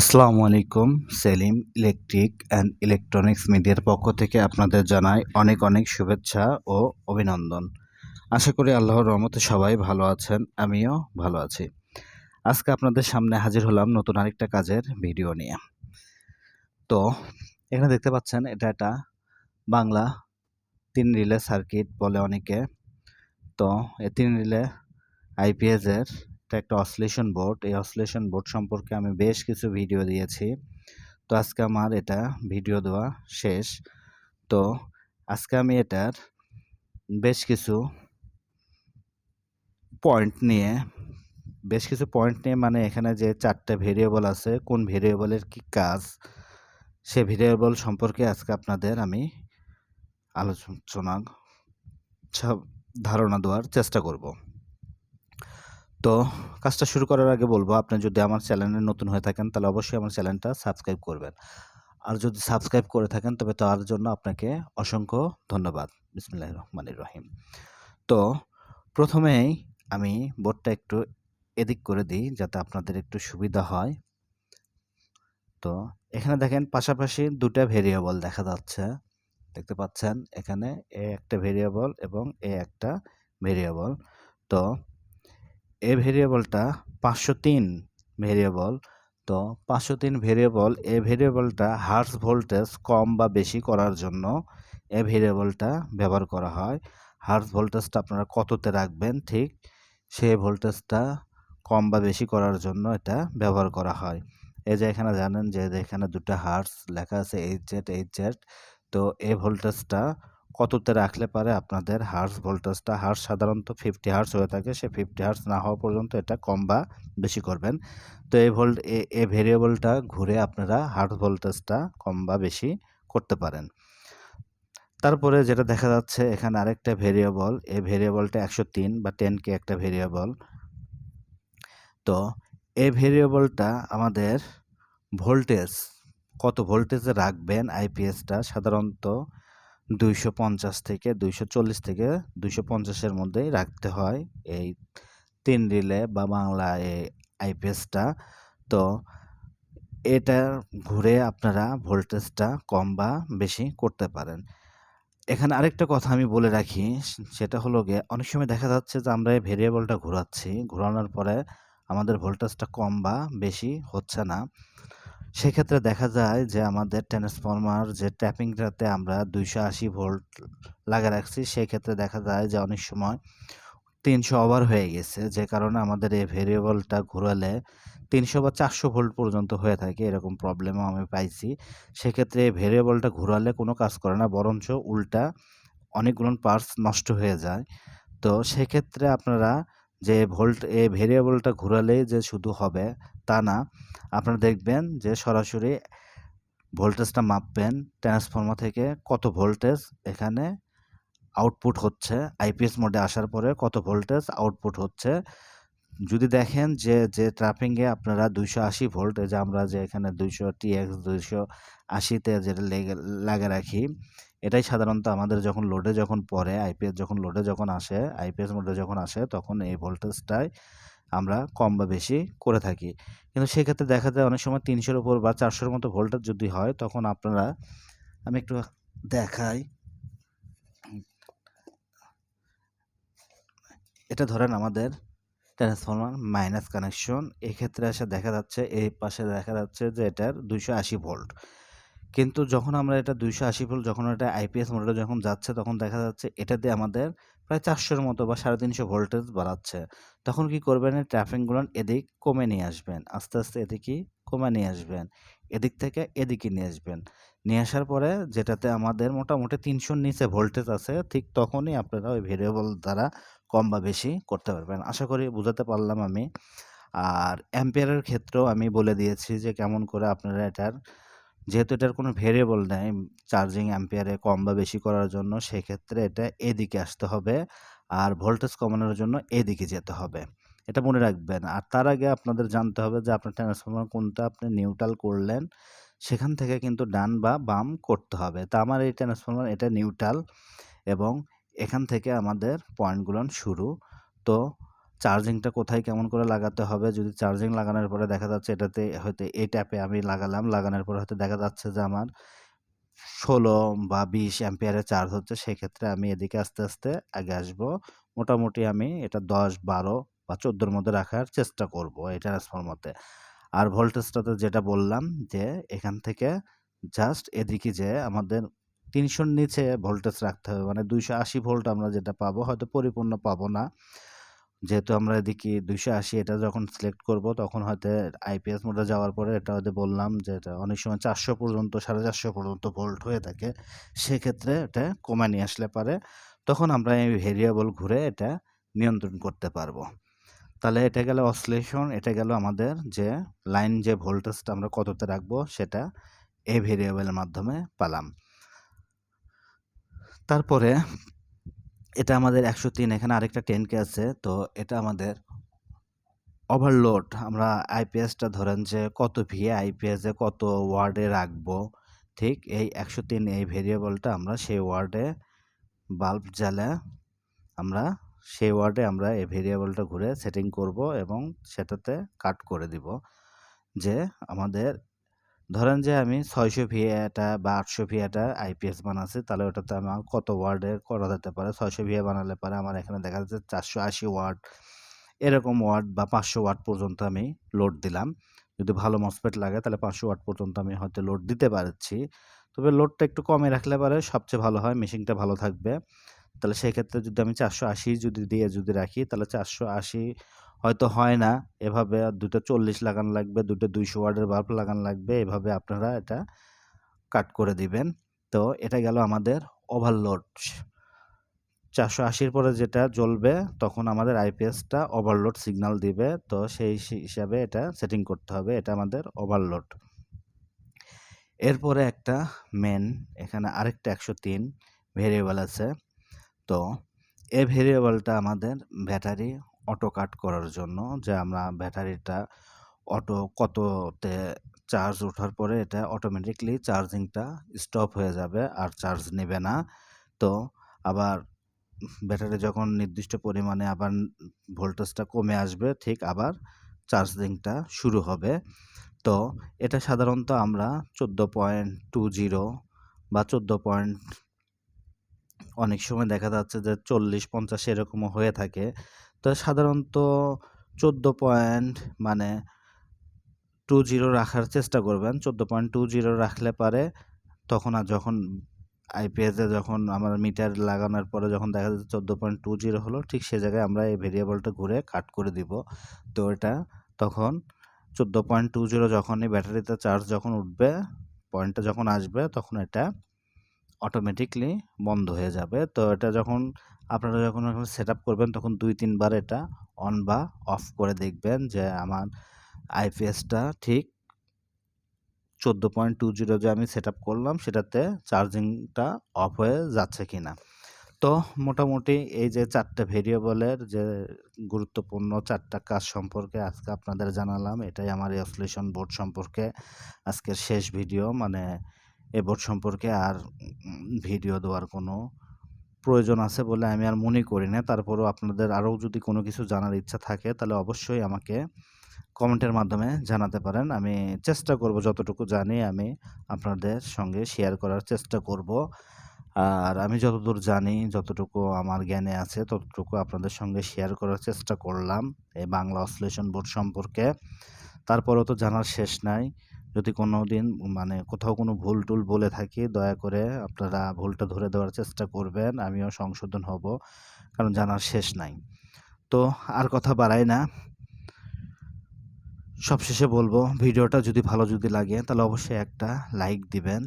আসসালামু আলাইকুম, Selim electric and electronics মিডিয়ার পক্ষ থেকে আপনাদের জানাই অনেক অনেক শুভেচ্ছা ও অভিনন্দন। আশা করি আল্লাহর রহমতে সবাই ভালো আছেন, আমিও ভালো আছি। আজকে আপনাদের সামনে হাজির হলাম নতুন আরেকটা কাজের ভিডিও নিয়ে। তো, এখানে দেখতে পাচ্ছেন এটা একটা বাংলা তিন রিলে সার্কিট বলে অনেকে। তো, এই তিন রিলে আইপিএসের এটা একটা অসলেশন বোর্ড এই অসলেশন বোর্ড সম্পর্কে আমি বেশ কিছু ভিডিও দিয়েছি। তো আজকে আমার এটা ভিডিও দেওয়া শেষ। তো আজকে আমি এটার বেশ কিছু পয়েন্ট নিয়ে, বেশ কিছু পয়েন্ট নিয়ে মানে এখানে যে চারটে ভেরিয়েবল আছে, কোন ভেরিয়েবলের কি কাজ, সে ভেরিয়েবল সম্পর্কে আজকে আপনাদের আমি আলোচনা, সব ধারণা দেওয়ার চেষ্টা করব। তো কাজটা শুরু করার আগে বলব, আপনি যদি আমার চ্যানেলে নতুন হয়ে থাকেন, তাহলে অবশ্যই আমার চ্যানেলটা সাবস্ক্রাইব করবেন। আর যদি সাবস্ক্রাইব করে থাকেন, তবে তার জন্য আপনাকে অসংখ্য ধন্যবাদ। বিসমুল্লাহ রহমানির রহিম। তো প্রথমেই আমি বোর্ডটা একটু এদিক করে দিই, যাতে আপনাদের একটু সুবিধা হয়। তো এখানে দেখেন, পাশাপাশি দুটা ভেরিয়েবল দেখা যাচ্ছে। দেখতে পাচ্ছেন, এখানে এ একটা ভেরিয়েবল এবং এ একটা ভেরিয়েবল। তো এ ভেরিয়েবলটা পাঁচশো তিন ভেরিয়েবল। তো পাঁচশো তিন ভেরিয়েবল, এ ভেরিয়েবলটা হার্স ভোল্টেজ কম বা বেশি করার জন্য এ ভেরিয়েবলটা ব্যবহার করা হয়। হার্স ভোল্টেজটা আপনারা কততে রাখবেন ঠিক সেই ভোল্টেজটা কম বা বেশি করার জন্য এটা ব্যবহার করা হয়। এই যে এখানে জানেন যে এখানে দুটো হার্স লেখা আছে, এইচ জেড এইচ জেড। তো এই ভোল্টেজটা কততে রাখলে পারে আপনাদের হার্স ভোল্টেজটা হার্স সাধারণত ফিফটি হার্স হয়ে থাকে। সে ফিফটি হার্স না হওয়া পর্যন্ত এটা কম বা বেশি করবেন। তো এই ভোল্ট এই ভেরিয়েবলটা ঘুরে আপনারা হার্স ভোল্টেজটা কম বা বেশি করতে পারেন। তারপরে যেটা দেখা যাচ্ছে, এখানে আরেকটা ভেরিয়েবল এই ভেরিয়েবলটা একশো তিন বা টেন কে একটা ভেরিয়েবল তো এই ভেরিয়েবলটা আমাদের ভোল্টেজ কত ভোল্টেজে রাখবেন আইপিএসটা সাধারণত দুইশো পঞ্চাশ থেকে দুইশো চল্লিশ থেকে দুইশো পঞ্চাশের মধ্যেই রাখতে হয় এই তিন রিলে বা বাংলা এই আইপিএসটা। তো এটা ঘুরে আপনারা ভোল্টেজটা কম বা বেশি করতে পারেন। এখানে আরেকটা কথা আমি বলে রাখি, সেটা হলো গিয়ে অনেক সময় দেখা যাচ্ছে যে আমরা এই ভেরিয়েবলটা ঘোরাচ্ছি, ঘোরানোর পরে আমাদের ভোল্টেজটা কম বা বেশি হচ্ছে না। সেক্ষেত্রে দেখা যায় যে, আমাদের ট্রান্সফরমার যে ট্যাপিংটাতে আমরা দুইশো আশি ভোল্ট লাগা রাখছি, সেক্ষেত্রে দেখা যায় যে, অনেক সময় তিনশো ওভার হয়ে গেছে। যে কারণে আমাদের এই ভেরিয়েবলটা ঘোরালে তিনশো বা চারশো ভোল্ট পর্যন্ত হয়ে থাকে, এরকম প্রবলেমও আমি পাইছি। সেক্ষেত্রে এই ভেরিয়েবলটা ঘোরালে কোনো কাজ করে না, বরঞ্চ উল্টা অনেকগুলো পার্টস নষ্ট হয়ে যায়। তো সেক্ষেত্রে আপনারা যে ভোল্ট এই ভেরিয়েবলটা ঘোরালেই যে শুধু হবে তা না। আপনারা দেখবেন যে সরাসরি ভোল্টেজটা মাপবেন ট্রান্সফর্মার থেকে কত ভোল্টেজ এখানে আউটপুট হচ্ছে। আইপিএস মোডে আসার পরে কত ভোল্টেজ আউটপুট হচ্ছে। যদি দেখেন যে যে ট্রাফিংয়ে আপনারা দুইশো আশি ভোল্ট যে আমরা যে এখানে দুইশো টিএক্স, দুইশো আশিতে যেটা লেগে, লাগে রাখি এটাই সাধারণত আমাদের যখন লোডে যখন পড়ে আইপিএস যখন লোডে যখন আসে আইপিএস মোডে যখন আসে, তখন এই ভোল্টেজটাই আমরা কম বা বেশি করে থাকি। কিন্তু সেক্ষেত্রে দেখা যায় অনেক সময় তিনশোর উপর বা চারশোর মতো ভোল্টেজ যদি হয়, তখন আপনারা, আমি একটু দেখাই। এটা ধরেন আমাদের ট্রান্সফর্মার মাইনাস কানেকশন এক্ষেত্রে এসে দেখা যাচ্ছে, এই পাশে দেখা যাচ্ছে যে এটার দুইশো আশি ভোল্ট কিন্তু যখন আমরা এটা দুইশো আশি ভোল্ট যখন এটা আইপিএস মোডে যখন যাচ্ছে, তখন দেখা যাচ্ছে এটা দিয়ে আমাদের প্রায় চারশোর মতো বা সাড়ে তিনশো ভোল্টেজ বাড়াচ্ছে। তখন কি করবেন ট্রাফিকগুলো এদিক কমে নিয়ে আসবেন, আস্তে আস্তে এদিকে কমে নিয়ে আসবেন, এদিক থেকে এদিকে নিয়ে আসবেন। নিয়ে আসার পরে যেটাতে আমাদের মোটামুটি তিনশোর নিচে ভোল্টেজ আছে, ঠিক তখনই আপনারা ওই ভেরিয়েবল দ্বারা কম বা বেশি করতে পারবেন। আশা করি বুঝাতে পারলাম আমি। আর অ্যাম্পিয়ারের ক্ষেত্রেও আমি বলে দিয়েছি যে কেমন করে আপনারা এটার যেহেতু এটার কোনো ভেরিয়েবল নেই চার্জিং অ্যাম্পিয়ারে কম বা বেশি করার জন্য সেক্ষেত্রে এটা এদিকে আসতে হবে আর ভোল্টেজ কমানোর জন্য এদিকে যেতে হবে। এটা মনে রাখবেন। আর তার আগে আপনাদের জানতে হবে যে আপনার ট্রান্সফর্মার কোনটা আপনি নিউট্রাল করলেন, সেখান থেকে কিন্তু ডান বা বাম করতে হবে। তা আমার এই ট্রান্সফর্মার এটা নিউট্রাল এবং এখান থেকে আমাদের পয়েন্টগুলো শুরু। তো চার্জিংটা কোথায় কেমন করে লাগাতে হবে? যদি চার্জিং লাগানোর পরে দেখা যাচ্ছে এটাতে হয়তো এই ট্যাপে আমি লাগালাম, লাগানোর পরে হয়তো দেখা যাচ্ছে যে আমার ষোলো বা বিশ অ্যাম্পিয়ারের চার্জ হচ্ছে, সেক্ষেত্রে আমি এদিকে আস্তে আস্তে আগে আসব। মোটামুটি আমি এটা দশ, বারো বা চোদ্দোর মধ্যে রাখার চেষ্টা করব এই ট্রান্সফরমারতে আর ভোল্টেজটাতে যেটা বললাম যে এখান থেকে জাস্ট এদিকে যে আমাদের তিনশোর নিচে ভোল্টেজ রাখতে হবে মানে দুইশো আশি ভোল্ট আমরা যেটা পাবো, হয়তো পরিপূর্ণ পাবো না। যেহেতু আমরা এদিকে দুইশো আশি এটা যখন সিলেক্ট করব, তখন হয়তো আইপিএস মোডে যাওয়ার পরে এটা হয়তো বললাম যে এটা অনেক সময় চারশো পর্যন্ত, সাড়ে চারশো পর্যন্ত ভোল্ট হয়ে থাকে। সেক্ষেত্রে এটা কমে নিয়ে আসলে পারে। তখন আমরা এই ভেরিয়েবল ঘুরে এটা নিয়ন্ত্রণ করতে পারব। তাহলে এটা গেল অসলেশন এটা গেল আমাদের যে লাইন যে ভোল্টেজটা আমরা কততে রাখব, সেটা এই ভেরিয়েবলের মাধ্যমে পালাম। তারপরে এটা আমাদের একশো তিন, এখানে আরেকটা টেন কে আছে। তো এটা আমাদের ওভারলোড আমরা আইপিএসটা ধরেন যে কত ভিএ আইপিএসে কত ওয়ার্ডে রাখব, ঠিক? এই একশো তিন, এই ভেরিয়েবলটা আমরা সেই ওয়ার্ডে বাল্ব জ্বালা আমরা সেই ওয়ার্ডে আমরা এই ভেরিয়েবলটা ঘুরে সেটিং করব এবং সেটাতে কাট করে দিব যে আমাদের ধরেন যে আমি ছয়শো ভিএটা বা আটশো ভিএটা আইপিএস বানাচ্ছি, তাহলে ওটাতে আমার কত ওয়ার্ডের করা যেতে পারে? ছয়শো ভিএ বানালে পরে আমার এখানে দেখা যাচ্ছে চারশো আশি ওয়ার্ড এরকম ওয়ার্ড বা পাঁচশো ওয়ার্ড পর্যন্ত আমি লোড দিলাম। যদি ভালো মসপেট লাগে, তাহলে পাঁচশো ওয়াট পর্যন্ত আমি হয়তো লোড দিতে পারছি। তবে লোডটা একটু কমে রাখলে পারে সবচেয়ে ভালো হয় মেশিনটা ভালো থাকবে। তাহলে সেক্ষেত্রে যদি আমি চারশো আশি যদি দিয়ে যদি রাখি, তাহলে চারশো আশি হয়তো হয় না। এভাবে দুটো চল্লিশ লাগান লাগবে দুটো দুইশো ওয়ার্ডের বাল্ব লাগান লাগবে, এভাবে আপনারা এটা কাট করে দিবেন। তো এটা গেল আমাদের ওভারলোড চারশো আশির পরে যেটা জ্বলবে, তখন আমাদের আইপিএসটা ওভারলোড সিগন্যাল দিবে। তো সেই হিসাবে এটা সেটিং করতে হবে, এটা আমাদের ওভারলোড এরপরে একটা মেন এখানে আরেকটা একশো তিন ভেরিয়েবল আছে। তো এই ভেরিয়েবলটা আমাদের ব্যাটারি অটো কাট করার জন্য যে আমরা ব্যাটারিটা অটো কততে চার্জ ওঠার পরে এটা অটোমেটিকলি চার্জিংটা স্টপ হয়ে যাবে আর চার্জ নেবে না। তো আবার ব্যাটারি যখন নির্দিষ্ট পরিমাণে আবার ভোল্টেজটা কমে আসবে ঠিক আবার চার্জিংটা শুরু হবে। তো এটা সাধারণত আমরা চোদ্দ পয়েন্ট টু জিরো বা চোদ্দ পয়েন্ট অনেক সময় দেখা যাচ্ছে যে চল্লিশ পঞ্চাশ এরকমও হয়ে থাকে। তো সাধারণত চোদ্দ পয়েন্ট মানে টু জিরো রাখার চেষ্টা করবেন। চোদ্দ পয়েন্ট টু জিরো রাখলে পারে তখন আর যখন আইপিএসে যখন আমার মিটার লাগানোর পরে যখন দেখা যাচ্ছে চোদ্দ পয়েন্ট টু জিরো হলো, ঠিক সে জায়গায় আমরা এই ভেরিয়েবলটা ঘুরে কাট করে দিব। তো এটা তখন চোদ্দ পয়েন্ট টু জিরো যখনই ব্যাটারিতে চার্জ যখন উঠবে, পয়েন্টটা যখন আসবে তখন এটা অটোমেটিকলি বন্ধ হয়ে যাবে। তো এটা যখন আপনারা যখন সেট আপ করবেন, তখন দুই, তিনবার এটা অন বা অফ করে দেখবেন যে আমার আইপিএসটা ঠিক চোদ্দ পয়েন্ট টু জিরো যে আমি সেট করলাম, সেটাতে চার্জিংটা অফ হয়ে যাচ্ছে কি না তো মোটামুটি এই যে চারটে ভেরিয়েবলের যে গুরুত্বপূর্ণ চারটা কাজ সম্পর্কে আজকে আপনাদের জানালাম, এটাই আমার অসলেশন বোর্ড সম্পর্কে আজকের শেষ ভিডিও মানে এ বোর্ড সম্পর্কে আর ভিডিও দেওয়ার কোনো প্রয়োজন আছে বলে আমি আর মনে করি না। তারপরেও আপনাদের আরও যদি কোনো কিছু জানার ইচ্ছা থাকে, তাহলে অবশ্যই আমাকে কমেন্টের মাধ্যমে জানাতে পারেন। আমি চেষ্টা করব যতটুকু জানি আমি আপনাদের সঙ্গে শেয়ার করার চেষ্টা করব। আর আমি যতদূর জানি, যতটুকু আমার জ্ঞানে আছে, ততটুকু আপনাদের সঙ্গে শেয়ার করার চেষ্টা করলাম এই বাংলা অসলেশন বোর্ড সম্পর্কে। তারপরেও তো জানার শেষ নাই। যদি কোনো দিন মানে কোথাও কোনো ভুল টুল বলে থাকি, দয়া করে আপনারা ভুলটা ধরে দেওয়ার চেষ্টা করবেন, আমিও সংশোধন হব, কারণ জানার শেষ নাই। তো আর কথা বাড়াই না। সবশেষে বলব, ভিডিওটা যদি ভালো যদি লাগে, তাহলে অবশ্যই একটা লাইক দিবেন।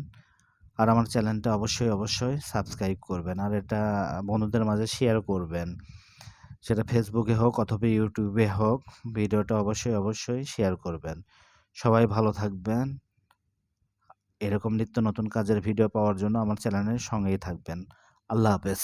আর আমার চ্যানেলটা অবশ্যই অবশ্যই সাবস্ক্রাইব করবেন। আর এটা বন্ধুদের মাঝে শেয়ার করবেন। সেটা ফেসবুকে হোক অথবা ইউটিউবে হোক, ভিডিওটা অবশ্যই অবশ্যই শেয়ার করবেন। সবাই ভালো থাকবেন। এরকম নিত্য নতুন কাজের ভিডিও পাওয়ার জন্য আমার চ্যানেলের সঙ্গেই থাকবেন। আল্লাহ হাফেজ।